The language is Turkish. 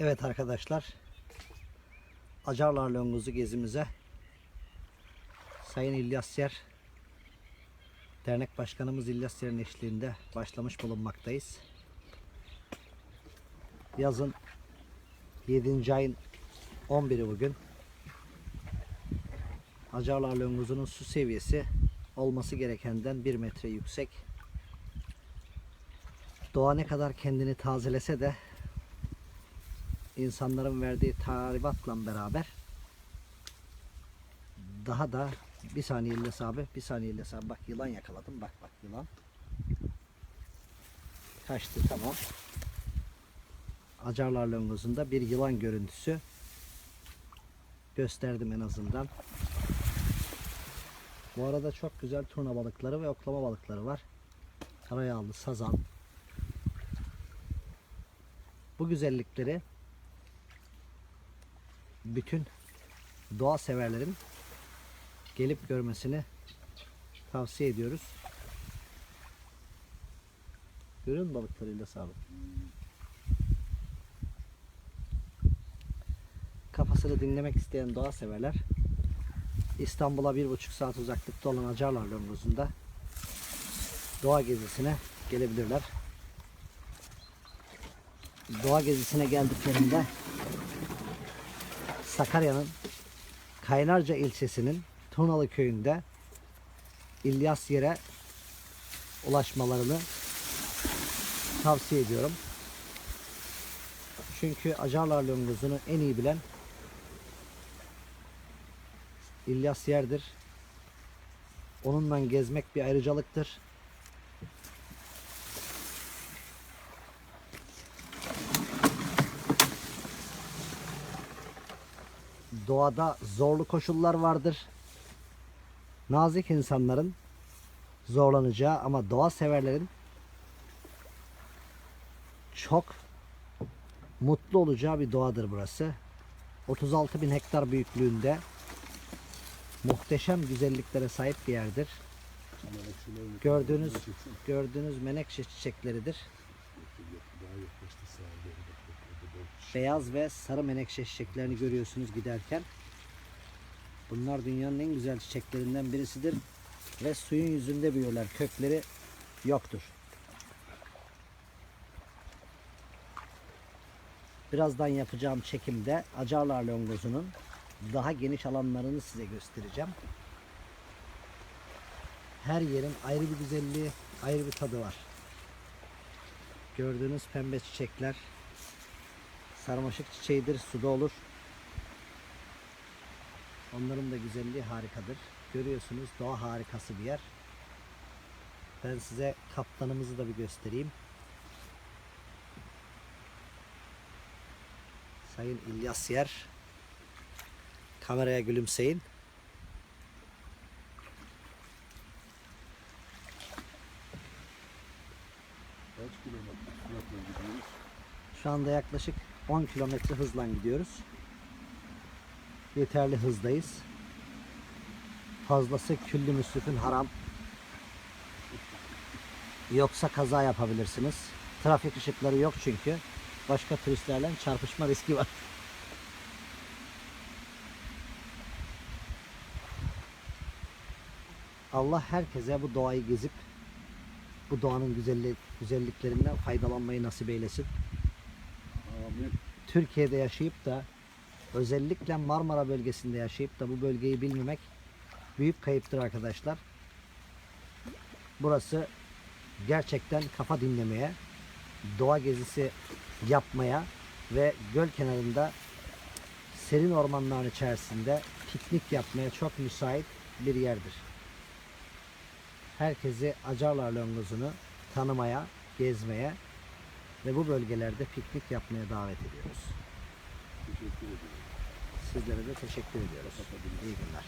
Evet arkadaşlar. Acarlar Longuzu gezimize Sayın İlyas Yer Dernek Başkanımız İlyas Yer'in eşliğinde başlamış bulunmaktayız. Yazın 7. ayın 11'i bugün. Acarlar Longuzu'nun su seviyesi olması gerekenden 1 metre yüksek. Doğa ne kadar kendini tazelese de insanların verdiği talimatla beraber daha da bir saniye abi bir saniye abi bak yılan yakaladım. Bak bak yılan. Kaçtı tamam. Acarlar Longoz'unda bir yılan görüntüsü gösterdim en azından. Bu arada çok güzel turna balıkları ve oklama balıkları var. Karayağlı sazan. Bu güzellikleri bütün doğa severlerin gelip görmesini tavsiye ediyoruz. Görüyor musun balıklarıyla sağlık? Kafasını dinlemek isteyen doğa severler İstanbul'a bir buçuk saat uzaklıkta olan Acarlar Longoz'unda doğa gezisine gelebilirler. Doğa gezisine geldiklerinde Sakarya'nın Kaynarca ilçesinin Turnalı köyünde İlyas Yer'e ulaşmalarını tavsiye ediyorum. Çünkü Acarlar Longozunu en iyi bilen İlyas Yer'dir. Onunla gezmek bir ayrıcalıktır. Doğada zorlu koşullar vardır. Nazik insanların zorlanacağı ama doğa severlerin çok mutlu olacağı bir doğadır burası. 36 bin hektar büyüklüğünde muhteşem güzelliklere sahip bir yerdir. Gördüğünüz gördüğünüz menekşe çiçekleridir. Beyaz ve sarı menekşe çiçeklerini görüyorsunuz giderken. Bunlar dünyanın en güzel çiçeklerinden birisidir ve suyun yüzünde büyürler. Kökleri yoktur. Birazdan yapacağım çekimde Acarlar Longozu'nun daha geniş alanlarını size göstereceğim. Her yerin ayrı bir güzelliği, ayrı bir tadı var. Gördüğünüz pembe çiçekler sarmaşık çiçeğidir, suda olur. Onların da güzelliği harikadır. Görüyorsunuz doğa harikası bir yer. Ben size kaptanımızı da bir göstereyim. Sayın İlyas Yer. Kameraya gülümseyin. Şu anda yaklaşık 10 kilometre hızla gidiyoruz. Yeterli hızdayız. Fazlası küllü müsrifin haram. Yoksa kaza yapabilirsiniz. Trafik ışıkları yok çünkü. Başka turistlerle çarpışma riski var. Allah herkese bu doğayı gezip bu doğanın güzellik, güzelliklerinden faydalanmayı nasip eylesin. Türkiye'de yaşayıp da özellikle Marmara bölgesinde yaşayıp da bu bölgeyi bilmemek büyük kayıptır arkadaşlar. Burası gerçekten kafa dinlemeye, doğa gezisi yapmaya ve göl kenarında serin ormanların içerisinde piknik yapmaya çok müsait bir yerdir. Herkesi Acarlar Longozunu tanımaya, gezmeye ve bu bölgelerde piknik yapmaya davet ediyoruz. Teşekkür ederim. Sizlere de teşekkür ediyoruz. İyi günler.